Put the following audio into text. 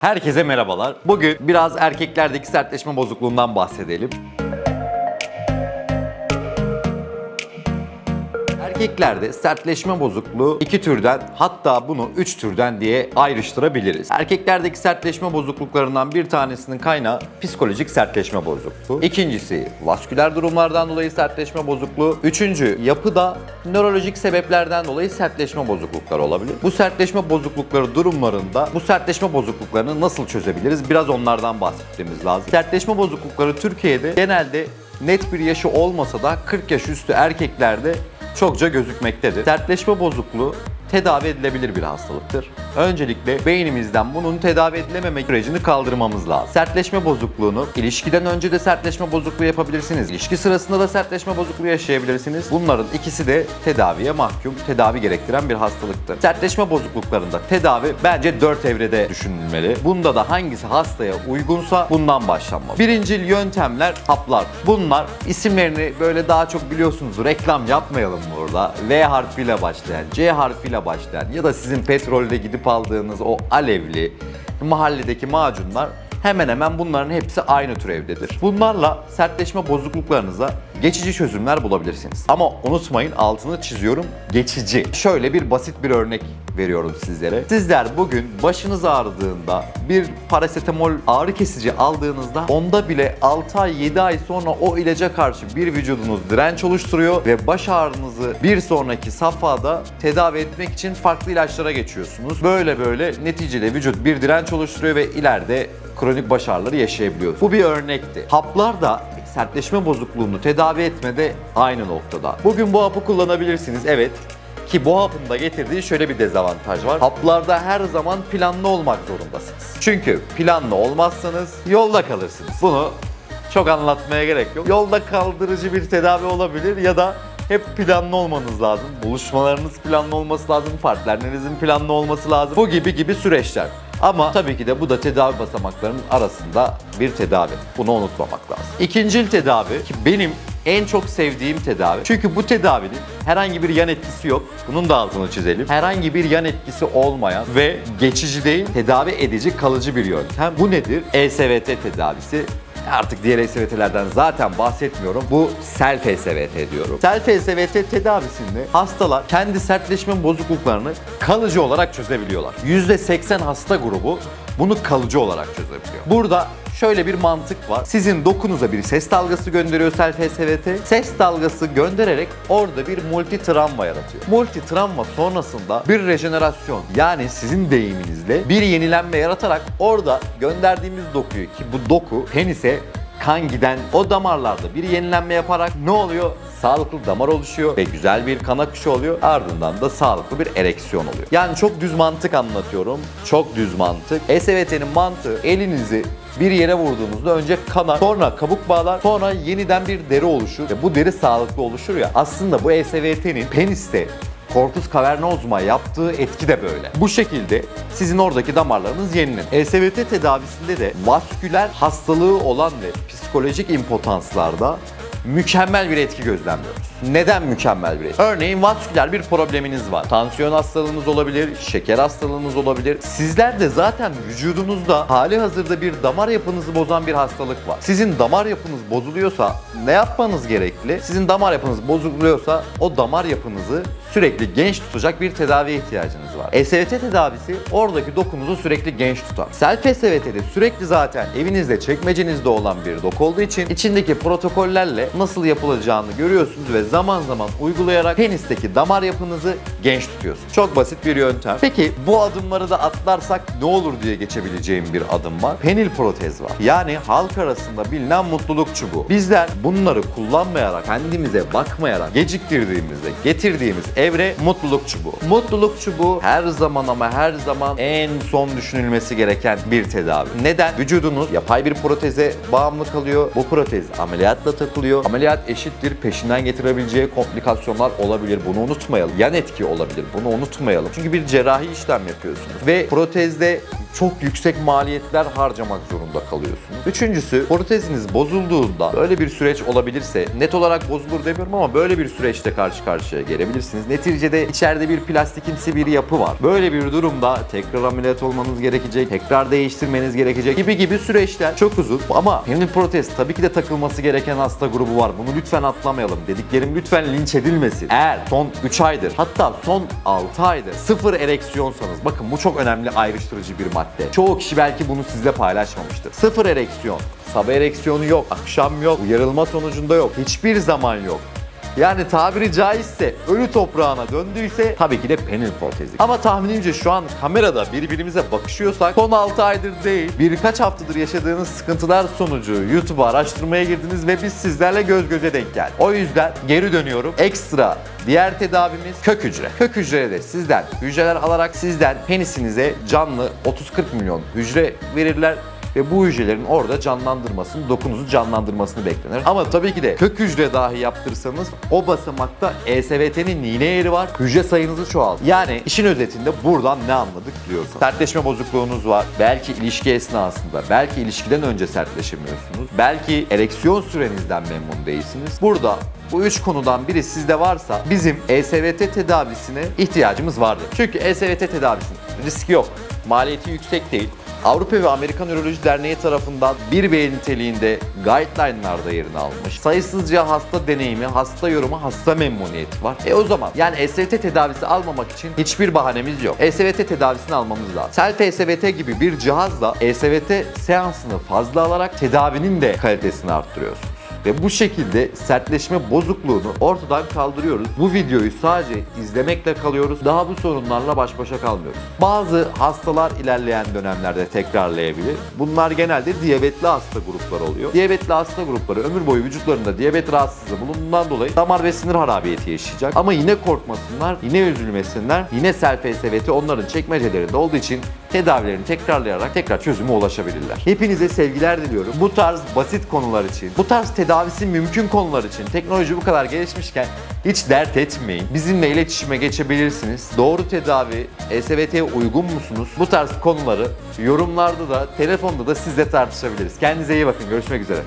Herkese merhabalar. Bugün biraz erkeklerdeki sertleşme bozukluğundan bahsedelim. Erkeklerde sertleşme bozukluğu iki türden hatta bunu üç türden diye ayrıştırabiliriz. Erkeklerdeki sertleşme bozukluklarından bir tanesinin kaynağı psikolojik sertleşme bozukluğu. İkincisi vasküler durumlardan dolayı sertleşme bozukluğu. Üçüncü yapıda nörolojik sebeplerden dolayı sertleşme bozuklukları olabilir. Bu sertleşme bozuklukları durumlarında bu sertleşme bozukluklarını nasıl çözebiliriz? Biraz onlardan bahsetmemiz lazım. Sertleşme bozuklukları Türkiye'de genelde net bir yaşı olmasa da 40 yaş üstü erkeklerde çokça gözükmektedir. Sertleşme bozukluğu tedavi edilebilir bir hastalıktır. Öncelikle beynimizden bunun tedavi edilememe sürecini kaldırmamız lazım. Sertleşme bozukluğunu ilişkiden önce de sertleşme bozukluğu yapabilirsiniz. İlişki sırasında da sertleşme bozukluğu yaşayabilirsiniz. Bunların ikisi de tedaviye mahkum, tedavi gerektiren bir hastalıktır. Sertleşme bozukluklarında tedavi bence 4 evrede düşünülmeli. Bunda da hangisi hastaya uygunsa bundan başlanmalı. Birincil yöntemler haplar. Bunlar isimlerini böyle daha çok biliyorsunuz. Reklam yapmayalım burada. V harfiyle başlayan, C harfiyle başlayan ya da sizin petrolde gidip aldığınız o alevli mahalledeki macunlar hemen hemen bunların hepsi aynı türevdedir. Bunlarla sertleşme bozukluklarınıza geçici çözümler bulabilirsiniz. Ama unutmayın altını çiziyorum geçici. Şöyle bir basit bir örnek veriyorum sizlere. Sizler bugün başınız ağrıdığında bir parasetamol ağrı kesici aldığınızda onda bile 6 ay 7 ay sonra o ilaca karşı bir vücudunuz direnç oluşturuyor ve baş ağrınızı bir sonraki safhada tedavi etmek için farklı ilaçlara geçiyorsunuz. Böyle böyle neticede vücut bir direnç oluşturuyor ve ileride kronik baş ağrıları yaşayabiliyor. Bu bir örnekti. Haplar da sertleşme bozukluğunu tedavi etmede aynı noktada. Bugün bu hapı kullanabilirsiniz evet. Ki bu hapın da getirdiği şöyle bir dezavantaj var. Haplarda her zaman planlı olmak zorundasınız. Çünkü planlı olmazsanız yolda kalırsınız. Bunu çok anlatmaya gerek yok. Yolda kaldırıcı bir tedavi olabilir ya da hep planlı olmanız lazım. Buluşmalarınız planlı olması lazım. Partnerinizin planlı olması lazım. Bu gibi gibi süreçler. Ama tabii ki de bu da tedavi basamaklarının arasında bir tedavi. Bunu unutmamak lazım. İkincil tedavi ki benim en çok sevdiğim tedavi. Çünkü bu tedavinin herhangi bir yan etkisi yok. Bunun da altını çizelim. Herhangi bir yan etkisi olmayan ve geçici değil, tedavi edici kalıcı bir yöntem. Bu nedir? ESVT tedavisi. Artık diğer ESVT'lerden zaten bahsetmiyorum. Bu self ESVT diyorum. Self ESVT tedavisinde hastalar kendi sertleşme bozukluklarını kalıcı olarak çözebiliyorlar. %80 hasta grubu bunu kalıcı olarak çözebiliyor. Burada şöyle bir mantık var. Sizin dokunuza bir ses dalgası gönderiyor SVT. Ses dalgası göndererek orada bir multi travma yaratıyor. Multi travma sonrasında bir rejenerasyon yani sizin deyiminizle bir yenilenme yaratarak orada gönderdiğimiz dokuyu ki bu doku penise kan giden o damarlarda bir yenilenme yaparak ne oluyor? Sağlıklı damar oluşuyor ve güzel bir kan akışı oluyor. Ardından da sağlıklı bir ereksiyon oluyor. Yani çok düz mantık anlatıyorum. Çok düz mantık. SVT'nin mantığı elinizi bir yere vurduğunuzda önce kanar, sonra kabuk bağlar, sonra yeniden bir deri oluşur. Ve bu deri sağlıklı oluşur ya. Aslında bu ESVT'nin peniste Corpus cavernosum'a yaptığı etki de böyle. Bu şekilde sizin oradaki damarlarınız yenilenir. ESVT tedavisinde de vasküler hastalığı olan ve psikolojik impotanslarda mükemmel bir etki gözlemliyoruz. Neden mükemmel bir etki? Örneğin vasküler bir probleminiz var. Tansiyon hastalığınız olabilir, şeker hastalığınız olabilir. Sizler de zaten vücudunuzda hali hazırda bir damar yapınızı bozan bir hastalık var. Sizin damar yapınız bozuluyorsa ne yapmanız gerekli? Sizin damar yapınız bozuluyorsa o damar yapınızı sürekli genç tutacak bir tedaviye ihtiyacınız var. SVT tedavisi oradaki dokunuzu sürekli genç tutar. Self SVT'de sürekli zaten evinizde çekmecenizde olan bir doku olduğu için içindeki protokollerle nasıl yapılacağını görüyorsunuz ve zaman zaman uygulayarak penisteki damar yapınızı genç tutuyorsunuz. Çok basit bir yöntem. Peki bu adımları da atlarsak ne olur diye geçebileceğim bir adım var. Penil protez var. Yani halk arasında bilinen mutluluk çubuğu. Bizler bunları kullanmayarak, kendimize bakmayarak geciktirdiğimizde getirdiğimiz evre mutluluk çubuğu. Mutluluk çubuğu her zaman ama her zaman en son düşünülmesi gereken bir tedavi. Neden? Vücudunuz yapay bir proteze bağımlı kalıyor. Bu protez ameliyatla takılıyor. Ameliyat eşittir peşinden getirebileceği komplikasyonlar olabilir. Bunu unutmayalım. Yan etki olabilir. Bunu unutmayalım. Çünkü bir cerrahi işlem yapıyorsunuz. Ve protezde çok yüksek maliyetler harcamak zorunda kalıyorsunuz. Üçüncüsü proteziniz bozulduğunda böyle bir süreç olabilirse net olarak bozulur demiyorum ama böyle bir süreçte karşı karşıya gelebilirsiniz. Neticede içeride bir plastikimsi bir yapı var. Böyle bir durumda tekrar ameliyat olmanız gerekecek, tekrar değiştirmeniz gerekecek gibi gibi süreçler çok uzun. Ama penil protez tabii ki de takılması gereken hasta grubu var. Bunu lütfen atlamayalım. Dediklerim lütfen linç edilmesin. Eğer son 3 aydır hatta son 6 aydır sıfır ereksiyonsanız bakın bu çok önemli ayrıştırıcı bir madde. Çoğu kişi belki bunu sizle paylaşmamıştır. Sıfır ereksiyon. Sabah ereksiyonu yok, akşam yok, uyarılma sonucunda yok, hiçbir zaman yok. Yani tabiri caizse ölü toprağına döndüyse tabii ki de penil protezi. Ama tahminimce şu an kamerada birbirimize bakışıyorsak son 6 aydır değil birkaç haftadır yaşadığınız sıkıntılar sonucu YouTube'a araştırmaya girdiniz ve biz sizlerle göz göze denk geldik. O yüzden geri dönüyorum. Ekstra diğer tedavimiz kök hücre. Kök hücrede de sizden hücreler alarak sizden penisinize canlı 30-40 milyon hücre verirler ve bu hücrelerin orada canlandırmasını, dokunuzu canlandırmasını beklenir. Ama tabii ki de kök hücre dahi yaptırsanız o basamakta ESVT'nin iğne yeri var. Hücre sayınızı çoğalt. Yani işin özetinde buradan ne anladık diyorsun. Sertleşme bozukluğunuz var. Belki ilişki esnasında, belki ilişkiden önce sertleşemiyorsunuz. Belki ereksiyon sürenizden memnun değilsiniz. Burada bu üç konudan biri sizde varsa bizim ESVT tedavisine ihtiyacımız vardır. Çünkü ESVT tedavisinin riski yok. Maliyeti yüksek değil. Avrupa ve Amerikan Üroloji Derneği tarafından bir B niteliğinde guideline'larda yerini almış. Sayısızca hasta deneyimi, hasta yorumu, hasta memnuniyeti var. E o zaman yani ESVT tedavisi almamak için hiçbir bahanemiz yok. ESVT tedavisini almamız lazım. Self ESVT gibi bir cihazla ESVT seansını fazla alarak tedavinin de kalitesini arttırıyorsunuz. Ve bu şekilde sertleşme bozukluğunu ortadan kaldırıyoruz. Bu videoyu sadece izlemekle kalıyoruz. Daha bu sorunlarla baş başa kalmıyoruz. Bazı hastalar ilerleyen dönemlerde tekrarlayabilir. Bunlar genelde diyabetli hasta grupları oluyor. Diyabetli hasta grupları ömür boyu vücutlarında diyabet rahatsızlığı bulunduğundan dolayı damar ve sinir harabiyeti yaşayacak. Ama yine korkmasınlar, yine üzülmesinler. Yine self SVT onların çekmecelerinde olduğu için tedavilerini tekrarlayarak tekrar çözüme ulaşabilirler. Hepinize sevgiler diliyorum. Bu tarz basit konular için, bu tarz tedavisi mümkün konular için teknoloji bu kadar gelişmişken hiç dert etmeyin. Bizimle iletişime geçebilirsiniz. Doğru tedavi, ESVT'ye uygun musunuz? Bu tarz konuları yorumlarda da, telefonda da sizle tartışabiliriz. Kendinize iyi bakın. Görüşmek üzere.